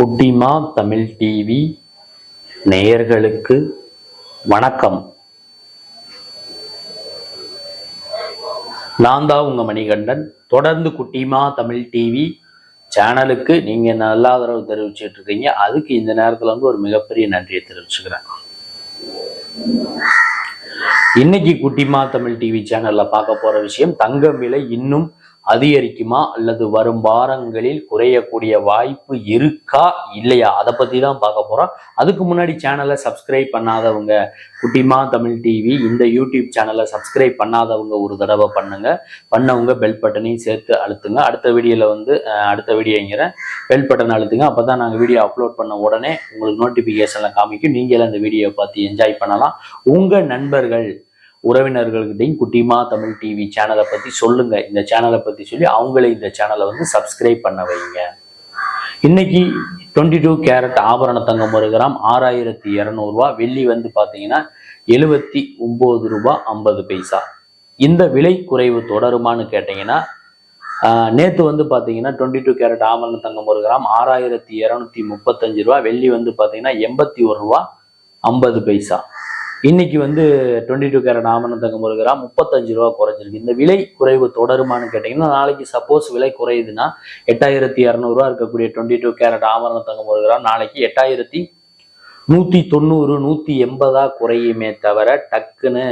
குட்டிமா தமிழ் டிவி நேயர்களுக்கு வணக்கம். நான் தான் உங்க மணிகண்டன். தொடர்ந்து குட்டிமா தமிழ் டிவி சேனலுக்கு நீங்க நல்ல ஆதரவு தெரிவிச்சுட்டு இருக்கீங்க. அதுக்கு இந்த நேரத்துல வந்து ஒரு மிகப்பெரிய நன்றியை தெரிவிச்சுக்கிறேன். இன்னைக்கு குட்டிமா தமிழ் டிவி சேனல்ல பார்க்க போற விஷயம் தங்கம் விலை இன்னும் அதிகரிக்குமா அல்லது வரும் வாரங்களில் குறையக்கூடிய வாய்ப்பு இருக்கா இல்லையா? அதை பத்தி தான் பார்க்க போறோம். அதுக்கு முன்னாடி சேனலை சப்ஸ்கிரைப் பண்ணாதவங்க குட்டிமா தமிழ் டிவி இந்த யூடியூப் சேனலை சப்ஸ்கிரைப் பண்ணாதவங்க ஒரு தடவை பண்ணுங்க. பண்ணவங்க பெல் பட்டனையும் சேர்த்து அழுத்துங்க. அடுத்த வீடியோல வந்து அடுத்த வீடியோங்கிற பெல் பட்டன் அழுத்துங்க. அப்பதான் நாங்க வீடியோ அப்லோட் பண்ண உடனே உங்களுக்கு நோட்டிபிகேஷன்ல காமிக்கும். நீங்களே அந்த வீடியோவை பார்த்து என்ஜாய் பண்ணலாம். உங்க நண்பர்கள் உறவினர்கள்கிட்டையும் குட்டிமா தமிழ் டிவி சேனலை பற்றி சொல்லுங்க. இந்த சேனலை பற்றி சொல்லி அவங்களே இந்த சேனலை வந்து சப்ஸ்கிரைப் பண்ண வைங்க. இன்னைக்கு டுவெண்ட்டி டூ கேரட் ஆபரண தங்கம் ஒரு கிராம் ஆறாயிரத்தி இரநூறுவா வெள்ளி வந்து பார்த்தீங்கன்னா எழுபத்தி ஒம்பது ரூபா ஐம்பது பைசா. இந்த விலை குறைவு தொடருமான்னு கேட்டிங்கன்னா நேற்று வந்து பார்த்தீங்கன்னா டுவெண்ட்டி டூ கேரட் ஆபரண தங்கம் ஒரு கிராம் ஆறாயிரத்தி இரநூத்தி முப்பத்தஞ்சு ரூபா. வெள்ளி வந்து பார்த்தீங்கன்னா எண்பத்தி ஒரு ரூபா ஐம்பது பைசா. இன்னைக்கு வந்து டுவெண்ட்டி டூ கேரட் ஆமண தங்கம் ஒரு கிராம் முப்பத்தஞ்சு ரூபா குறைஞ்சிருக்கு. இந்த விலை குறைவு தொடருமான்னு கேட்டிங்கன்னா நாளைக்கு சப்போஸ் விலை குறையுதுன்னா எட்டாயிரத்தி இரநூறுவா இருக்கக்கூடிய டுவெண்ட்டி டூ கேரட் ஆமரண தங்கம் ஒரு கிராம் நாளைக்கு எட்டாயிரத்தி நூற்றி தொண்ணூறு நூற்றி எண்பதா குறையுமே தவிர டக்குன்னு